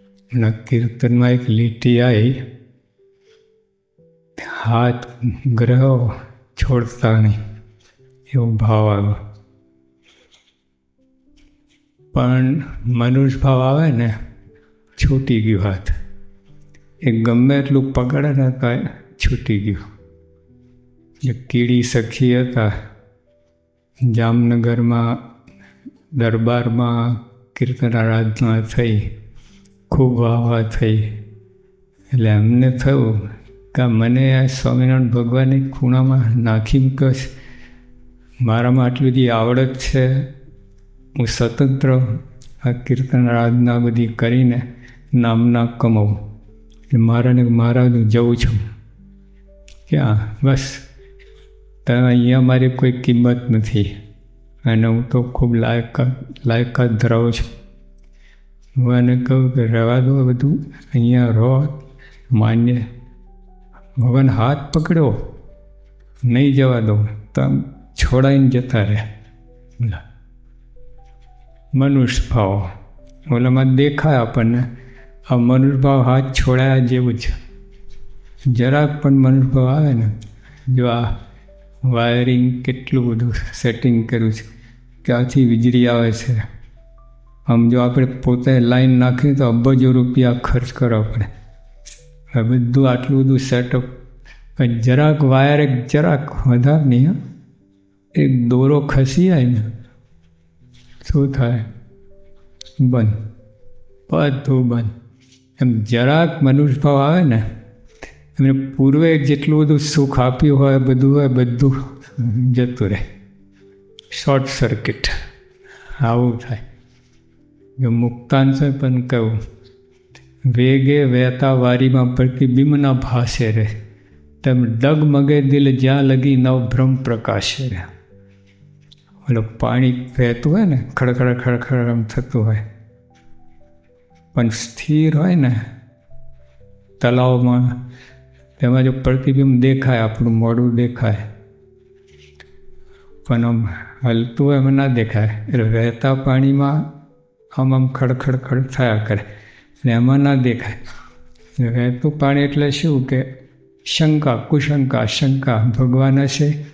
અને કીર્તનમાં એક લીટી આવી હાથ ગ્રહો છોડતા નહીં, એવો ભાવ આવ્યો. પણ મનુષ્ય ભાવ આવે ને, છૂટી ગયું હાથ. એ ગમે એટલું પકડે ને કાંઈ છૂટી ગયું. જે કીડી સખી હતા, જામનગરમાં દરબારમાં કીર્તન આરાધના થઈ. ખૂબ વાહ થઈ. એટલે એમને થયું કે મને આ સ્વામિનારાયણ ભગવાનની ખૂણામાં નાખી મૂક્યો મારામાં આટલી બધી આવડત છે. હું સ્વતંત્ર આ કીર્તન આરાધના બધી કરીને નામના કમાવું એટલે મારાને મારા જવું છું. ક્યાં બસ. તમે અહીંયા મારી કોઈ કિંમત નથી. અને હું તો ખૂબ લાયકાત લાયકાત ધરાવું છું. હું આને કહું કે રહેવા દો બધું. અહીંયા રહો. માન્ય ભગવાન હાથ પકડ્યો. નહીં જવા દો. તો આમ છોડાઈને જતા રહે. મનુષ્ય ભાવ ઓલામાં દેખાય આપણને. આ મનુષ્ય ભાવ હાથ છોડાયા જેવું છે. જરાક પણ મનુષ્ય ભાવ આવે ને. જો આ વાયરિંગ કેટલું બધું સેટિંગ કર્યું છે. ક્યાંથી વીજળી આવે છે. આમ જો આપણે પોતે લાઈન નાખીએ તો અબજો રૂપિયા ખર્ચ કરવા પડે. હવે બધું આટલું બધું સેટઅપ જરાક વાયર એક જરાક વધારે નહીં હા. એક દોરો ખસી જાય ને, શું થાય? બંધ. બધું બંધ. એમ જરાક મનુષ્યભાવ આવે ને, એમને પૂર્વે જેટલું બધું સુખ આપ્યું હોય, બધું હોય, બધું જતું રહે. શોર્ટ સર્કિટ આવું થાય. જો મુક્તાંશ પણ કહું વેગે વહેતા વારીમાં પ્રતિબિંબના ભાસે રહે તેમ ડગમગે દિલ જ્યાં લગી નવ ભ્રમ પ્રકાશે રહે ઓલો પાણી વહેતું હોય ને, ખડખડ ખડખડ આમ થતું હોય. પણ સ્થિર હોય ને, તલાવમાં, તેમાં જો પ્રતિબિંબ દેખાય, આપણું મોડું દેખાય. પણ આમ હલતું એમાં ના દેખાય. એટલે વહેતા પાણીમાં આમ આમ ખડખડ ખડ થયા કરે. અને એમાં ના દેખાય. વહેતું પાણી એટલે શું કે શંકા, કુશંકા, શંકા. ભગવાન હશે,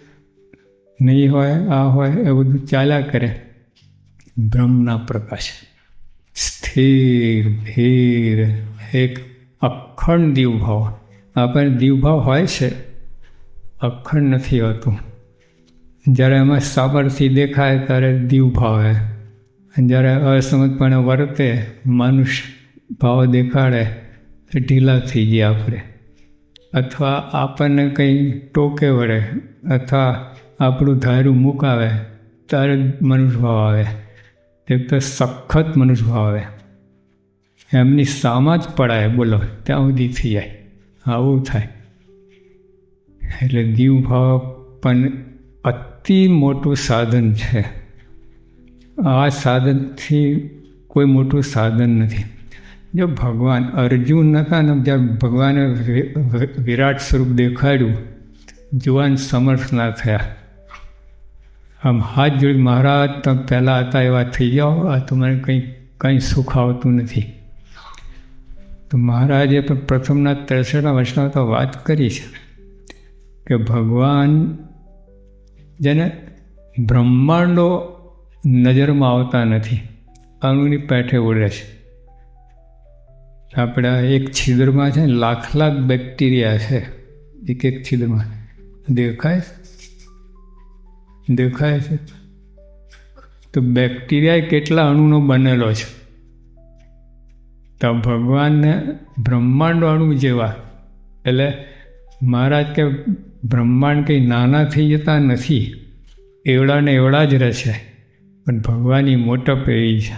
નહીં હોય, આ હોય, એ બધું ચાલ્યા કરે. બ્રહ્મના પ્રકાશ. સ્થિર, ધીર, એક અખંડ દીવભાવ. આપણને દીવભાવ હોય છે, અખંડ નથી હોતું. જ્યારે એમાં સાબરથી દેખાય, ત્યારે દીવભાવ હોય. અને જ્યારે અસમજપણે વર્તે મનુષ્ય ભાવ દેખાડે, તો ઢીલા થઈ ગયા આપણે. અથવા આપણને કંઈ ટોકે વળે, અથવા આપણું ધાર્યું મુકાવે, ત્યારે મનુષ્ય ભાવ આવે. એક તો સખત મનુષ્ય ભાવ આવે. એમની સામા જ પડાય, બોલો, ત્યાં સુધી થઈ જાય. આવું થાય. એટલે દીવ ભાવ પણ અતિ મોટું સાધન છે. આ સાધનથી કોઈ મોટું સાધન નથી. જો ભગવાન અર્જુન નહોતા ને જ્યારે ભગવાને વિરાટ સ્વરૂપ દેખાડ્યું, જુવાન સમર્થ ના થયા. આમ હાથ જોડી મહારાજ તમે પહેલાં હતા એવા થઈ જાઓ આ તમારે કંઈ કંઈ સુખ આવતું નથી. તો મહારાજે પણ પ્રથમના ત્રેસઠના વર્ષમાં તો વાત કરી છે કે ભગવાન જેને બ્રહ્માંડો નજરમાં આવતા નથી. અણુની પેઠે ઉડે છે. આપણા એક છિદ્રમાં છે ને લાખ લાખ બેક્ટેરિયા છે. એક એક છિદ્રમાં. દેખાય? દેખાય છે? તો બેક્ટેરિયા કેટલા અણુનો બનેલો છે? તો ભગવાનને બ્રહ્માંડ અણુ જેવા. એટલે મહારાજ કે બ્રહ્માંડ કંઈ નાના થઈ જતા નથી. એવડા ને એવડા જ રહેશે પણ ભગવાનની મોટપ એવી છે.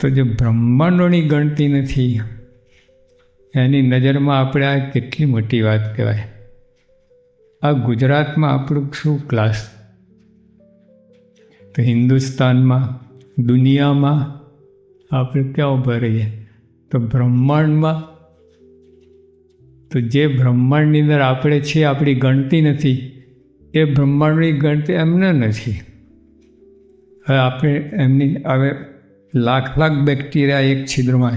તો જે બ્રહ્માંડોની ગણતી નથી, એની નજરમાં આપણે આ કેટલી મોટી વાત કહેવાય. આ ગુજરાતમાં આપણું શું ક્લાસ તો હિન્દુસ્તાનમાં, દુનિયામાં આપણે ક્યાં ઊભા રહીએ? તો બ્રહ્માંડમાં? તો જે બ્રહ્માંડની અંદર આપણે છીએ, આપણી ગણતી નથી. એ બ્રહ્માંડની ગણતી એમને નથી. હવે આપણે એમની, હવે લાખ લાખ બેક્ટેરિયા એક છિદ્રમાં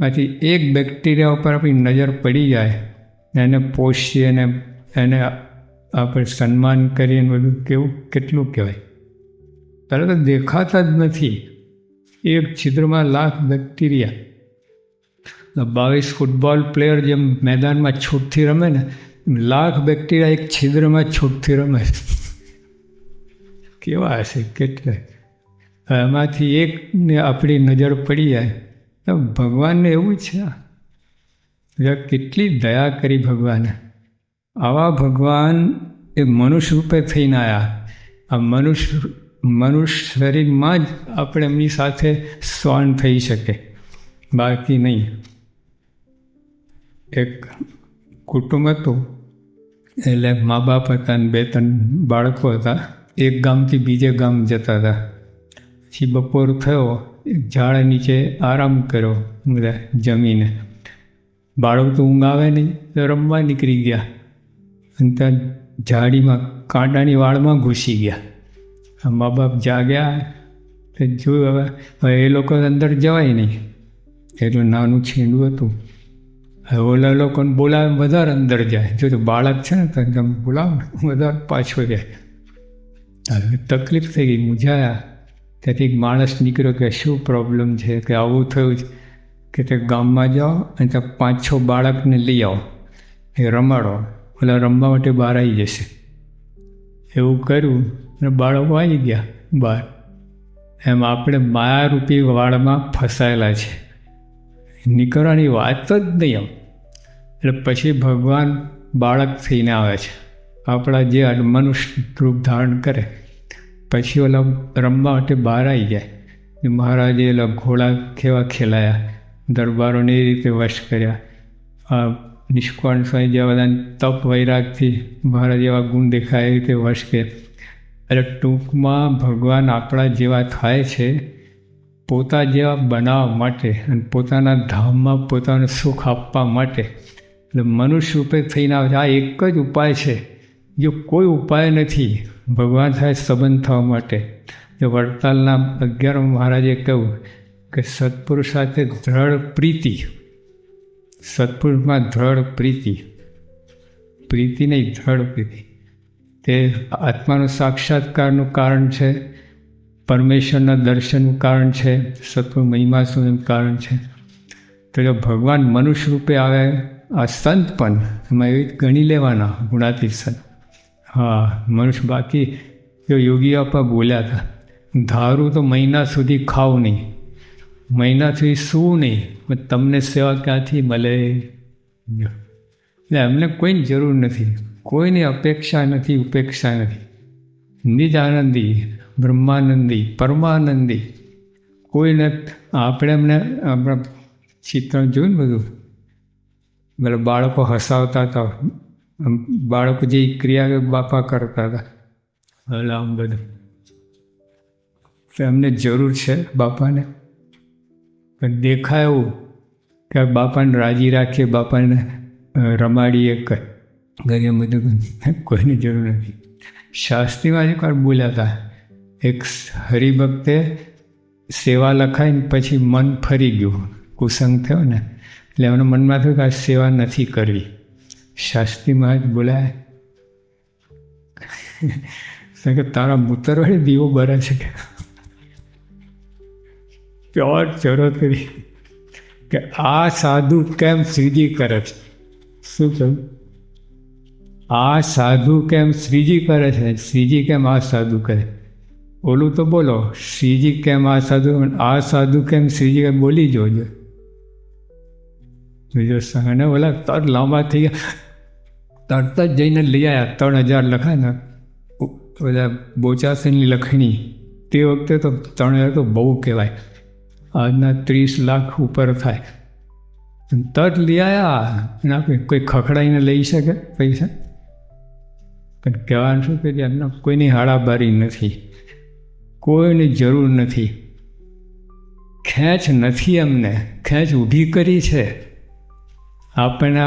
માંથી એક બેક્ટેરિયા ઉપર આપણી નજર પડી જાય. એને પોષીએ અને એને આપણે સન્માન કરીએ બધું કેવું, કેટલું કહેવાય. તરત દેખાતા જ નથી. એક છિદ્રમાં લાખ બેક્ટેરિયા. બાવીસ ફૂટબોલ પ્લેયર જેમ મેદાનમાં છૂટથી રમે ને લાખ બેક્ટેરિયા એક છિદ્રમાં છૂટથી રમે. કેવા હશે? કેટલા? એમાંથી એકને આપણી નજર પડી જાય. તો ભગવાનને એવું છે. કેટલી દયા કરી ભગવાને. આવા ભગવાન એ મનુષ્ય રૂપે થઈને આવ્યા આ મનુષ્ય મનુષ્ય શરીરમાં જ આપણે એમની સાથે શ્વાન થઈ શકે. બાકી નહીં. એક કુટુંબ હતું. એટલે મા બાપ હતા અને બે ત્રણ બાળકો હતા. એક ગામથી બીજે ગામ જતા હતા. પછી બપોર થયો ઝાડ નીચે આરામ કર્યો બધા જમીને. બાળક તો ઊંઘ આવે નહીં, તો રમવા નીકળી ગયા. અને ત્યાં ઝાડીમાં, કાંટાની વાળમાં ઘૂસી ગયા. મા બાપ જાગ્યા તો જોયું હવે હવે એ લોકો અંદર જવાય નહીં. એટલું નાનું છીંડું હતું. હવે ઓલા લોકોને બોલાવે, વધારે અંદર જાય. જો બાળક છે ને, તો તમે બોલાવો વધારે પાછો જાય. તકલીફ થઈ ગઈ. મૂંઝાયા ત્યાંથી એક માણસ નીકળ્યો કે, શું પ્રોબ્લેમ છે? કે, આવું થયું છે. કે, તે ગામમાં જાઓ અને ત્યાં પાંચ છ બાળકને લઈ આવો. એ રમાડો. ઓલા રમવા માટે બહાર આવી જશે. એવું કર્યું અને બાળકો આવી ગયા બહાર. એમ આપણે માયારૂપી વાળમાં ફસાયેલા છે. નીકળવાની વાત જ નહીં આમ. એટલે પછી ભગવાન બાળક થઈને આવે છે. આપણા જે મનુષ્ય રૂપ ધારણ કરે, પછી ઓલા રમવા માટે બહાર આવી જાય. મહારાજે ઓલા ઘોડા કેવા ખેલાયા, દરબારોને એ રીતે વશ કર્યા. આ નિષ્કોણ સ્વામી જેવા બધા તપ વૈરાગથી મહારાજ એવા ગુણ દેખાય એ રીતે વશ કે એટલે ટૂંકમાં ભગવાન આપણા જેવા થાય છે, પોતા જેવા બનાવવા માટે અને પોતાના ધામમાં પોતાનું સુખ આપવા માટે. એટલે મનુષ્ય રૂપે થઈને આવે છે આ એક જ ઉપાય છે. જો કોઈ ઉપાય નથી ભગવાન થાય સંબંધ થવા માટે જો વડતાલના અગિયાર મહારાજે કહ્યું કે સત્પુરુષ સાથે દ્રઢ પ્રીતિ સત્પુરુષમાં દ્રઢ પ્રીતિ પ્રીતિ નહીં, દ્રઢ પ્રીતિ. તે આત્માનું સાક્ષાત્કારનું કારણ છે, પરમેશ્વરના દર્શનનું કારણ છે સત્પુર મહિમા સુનું કારણ છે. તો જો ભગવાન મનુષ્ય રૂપે આવે, આ સંત પણ એમાં એવી ગણી લેવાના ગુણાતી સંત. હા, મનુષ્ય બાકી યોગી આપા બોલ્યા હતા. ધારું તો મહિના સુધી ખાવ નહીં. મહિના સુધી શું નહીં તમને સેવા ક્યાંથી મળે? એટલે એમને કોઈની જરૂર નથી. કોઈની અપેક્ષા નથી, ઉપેક્ષા નથી. નિજ આનંદી, બ્રહ્માનંદી, પરમાનંદી. કોઈને આપણે એમને આપણા ચિત્ર જોયું ને બધું? મતલબ બાળકો હસાવતા હતા. બાળકો જે ક્રિયા બાપા કરતા હતા. એટલે આમ બધું. તો એમને જરૂર છે બાપાને. પણ દેખાય એવું કે બાપાને રાજી રાખીએ બાપાને રમાડીએ કરીએ બધું કોઈની જરૂર નથી. શાસ્ત્રીમાં એક વાર બોલ્યા હતા. એક હરિભક્તે સેવા લખાઈને પછી મન ફરી ગયું. કુસંગ થયો ને. એટલે એમના મનમાં થયું કે આ સેવા નથી કરવી. શાસ્ત્રી મહારાજ બોલાય. કે તારા મૂતર દીવો બરે છે પ્યોર ચરોતરી કે આ સાધુ કેમ શ્રીજી કરે છે? શું કહ્યું આ સાધુ કેમ શ્રીજી કરે છે? શ્રીજી કેમ આ સાધુ કરે? ઓલું તો બોલો, શ્રીજી કેમ આ સાધુ આ સાધુ કેમ શ્રીજી કેમ બોલી જોજો. જોજો અને ઓલા, તર લાંબા થઈ ગયા. તરત જ જઈને લઈ આવ્યા ત્રણ હજાર લખાય ને બધા બોચાસનની લખણી. તે વખતે તો ત્રણ હજાર તો બહુ કહેવાય. આજના ત્રીસ લાખ ઉપર થાય. તટ લઈ આવ્યા એના કોઈ ખખડાઈને લઈ શકે પૈસા? પણ કહેવાનું શું કે એમના કોઈની હાડાબારી નથી. કોઈની જરૂર નથી. ખેંચ નથી એમને. ખેંચ ઊભી કરી છે. આપણને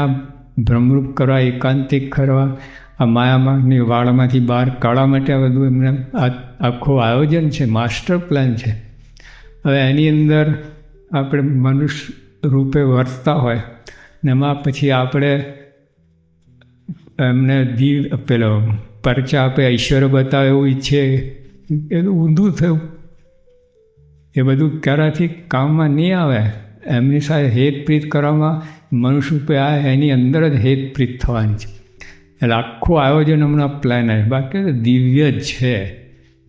ભ્રમરૂપ કરવા, એકાંતિક કરવા, આ માયામાંની વાળમાંથી બહાર કાઢવા માટે આ બધું એમને આ આખું આયોજન છે, માસ્ટર પ્લાન છે. હવે એની અંદર આપણે મનુષ્ય રૂપે વર્તતા હોય ને એમાં પછી આપણે એમને દીવ પેલો પરચા આપે, ઐશ્વર્ય બતાવે એવું ઈચ્છે, એ ઊંધું થયું. એ બધું ક્યારાથી કામમાં નહીં આવે. એમની સાથે હેતપ્રીત કરવામાં મનુષ્ય આ એની અંદર જ હેતપ્રીત થવાની છે. એટલે આખું આયોજન હમણાં પ્લાન આવે બાકી તો દિવ્ય જ છે.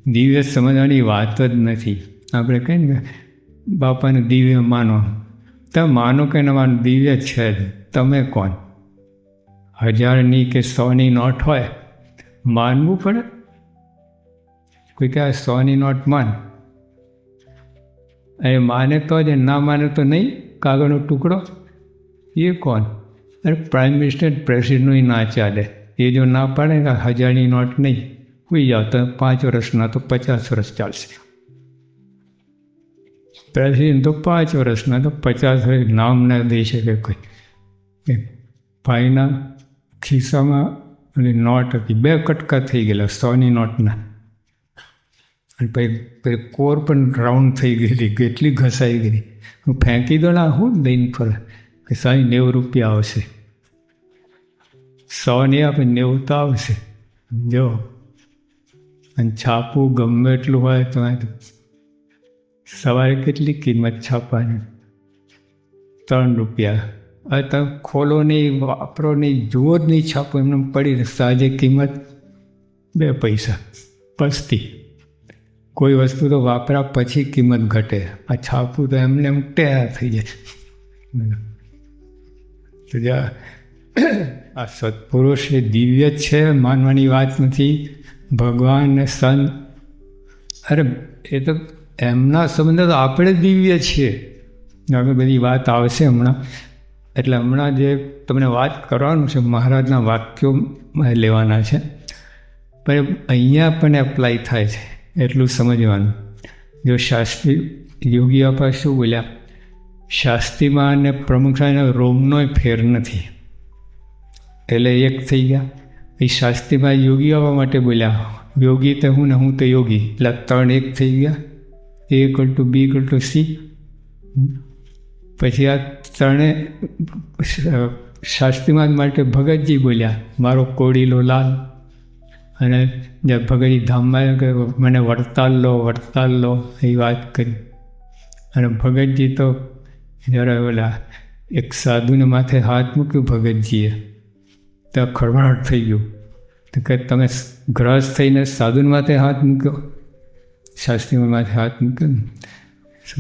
દિવ્ય સમજવાની વાત જ નથી. આપણે કહીએ ને બાપાને દિવ્ય માનો. તમે માનો કે ન માનો, દિવ્ય છે જ. તમે કોણ? હજારની કે સોની નોટ હોય, માનવું પડે? કોઈ કહે સોની નોટ માન. એ માને તો જ ના માને તો નહીં, કાગળનો ટુકડો? એ કોણ? અરે પ્રાઇમ મિનિસ્ટર પ્રેસિડેન્ટનું ના ચાલે. એ જો ના પાડે કે હજારની નોટ નહીં, હોઈ જાઓ તો પાંચ વર્ષના તો પચાસ વર્ષ ચાલશે. પ્રેસિડેન્ટ તો પાંચ વર્ષના તો પચાસ વર્ષ નામ ના દઈ શકે કોઈ. ભાઈના ખિસ્સામાં અને નોટ હતી, બે કટકા થઈ ગયેલા, સોની નોટના. અને પછી કોર પણ રાઉન્ડ થઈ ગયેલી કેટલી ઘસાઈ ગઈ. હું ફેંકી દો ના હું દઈને પર કે સાંઈ નેવું રૂપિયા આવશે. સો નહીં આપે નેવું તો આવશે. જો. અને છાપવું ગમે એટલું હોય તો સવારે કેટલી કિંમત છાપવાની? ત્રણ રૂપિયા. હવે તમે ખોલો નહીં, વાપરો નહીં, જુઓ જ નહીં છાપો, એમને પડી સાજે કિંમત બે પૈસા. પસ્તી. કોઈ વસ્તુ તો વાપરા પછી કિંમત ઘટે. આ છાપવું તો એમને એમ તૈયાર થઈ જાય. તો આ સત્પુરુષ એ દિવ્ય જ છે, માનવાની વાત નથી. ભગવાન સંત. અરે, એ તો એમના સંબંધે તો આપણે દિવ્ય છીએ. હવે બધી વાત આવશે હમણાં. એટલે હમણાં જે તમને વાત કરવાનું છે, મહારાજના વાક્યો લેવાના છે. પણ અહીંયા પણ એપ્લાય થાય છે. એટલું સમજવાનું. જો શાસ્ત્રી યોગી આપા શું બોલ્યા, શાસ્ત્રીમાં અને પ્રમુખ સાહેબના રોમનોય ફેર નથી. એટલે એક થઈ ગયા. એ શાસ્ત્રીમાં યોગી આવવા માટે બોલ્યા, યોગી તો હું ને હું તો યોગી. એટલે ત્રણ એક થઈ ગયા. A equal to B equal to C પછી આ ત્રણે શાસ્ત્રીમાં માટે ભગતજી બોલ્યા, મારો કોડીલો લાલ. અને જે ભગતજી ધામમાં મને વડતાલ લો વડતાલ લો એ વાત કરી. અને ભગતજી તો જ્યારે ઓલા એક સાધુને માથે હાથ મૂક્યું ભગતજીએ. તો ખળભળાટ થઈ ગયું. તો કે તમે ગ્રસ થઈને સાધુને માથે હાથ મૂક્યો? શાસ્ત્રીમાં માથે હાથ મૂક્યો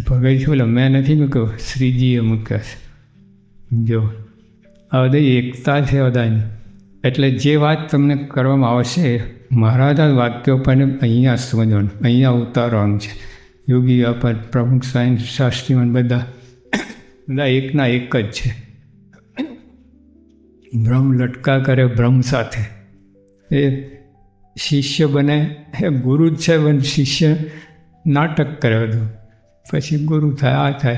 ભગતજી બોલે, મેં નથી મૂક્યો. શ્રીજીએ મૂક્યા છે. જો, આ બધી એકતા છે બધાની. એટલે જે વાત તમને કરવામાં આવશે, મહારાજા વાક્યો પણ અહીંયા સમજવાનું અહીંયા ઉતારવાનું છે. યોગી અપર પ્રમુખ સાયન્સ શાસ્ત્રીમાં બધા બધા એકના એક જ છે. બ્રહ્મ લટકા કરે બ્રહ્મ સાથે. એ શિષ્ય બને, એ ગુરુ જ છે, પણ શિષ્ય નાટક કરે બધું. પછી ગુરુ થાય, આ થાય.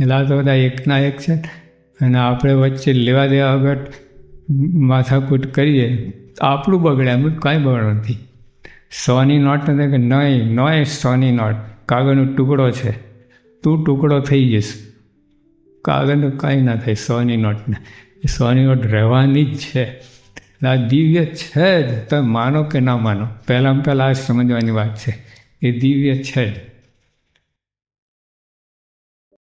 એટલે આ તો બધા એકના એક છે. અને આપણે વચ્ચે લેવા દેવા વગર માથાકૂટ કરીએ, આપણું બગડે એમ કાંઈ બગડ નથી. સોની નોટ નથી કે નહીં નોય સોની નોટ. કાગળનો ટુકડો છે. તું ટુકડો થઈ જઈશ. કાગળનું કાંઈ ના થાય સોની નોટને. સોની નોટ રહેવાની જ છે. આ દિવ્ય છે જ. તમે માનો કે ના માનો. પહેલાં પહેલાં આ સમજવાની વાત છે. એ દિવ્ય છે જ.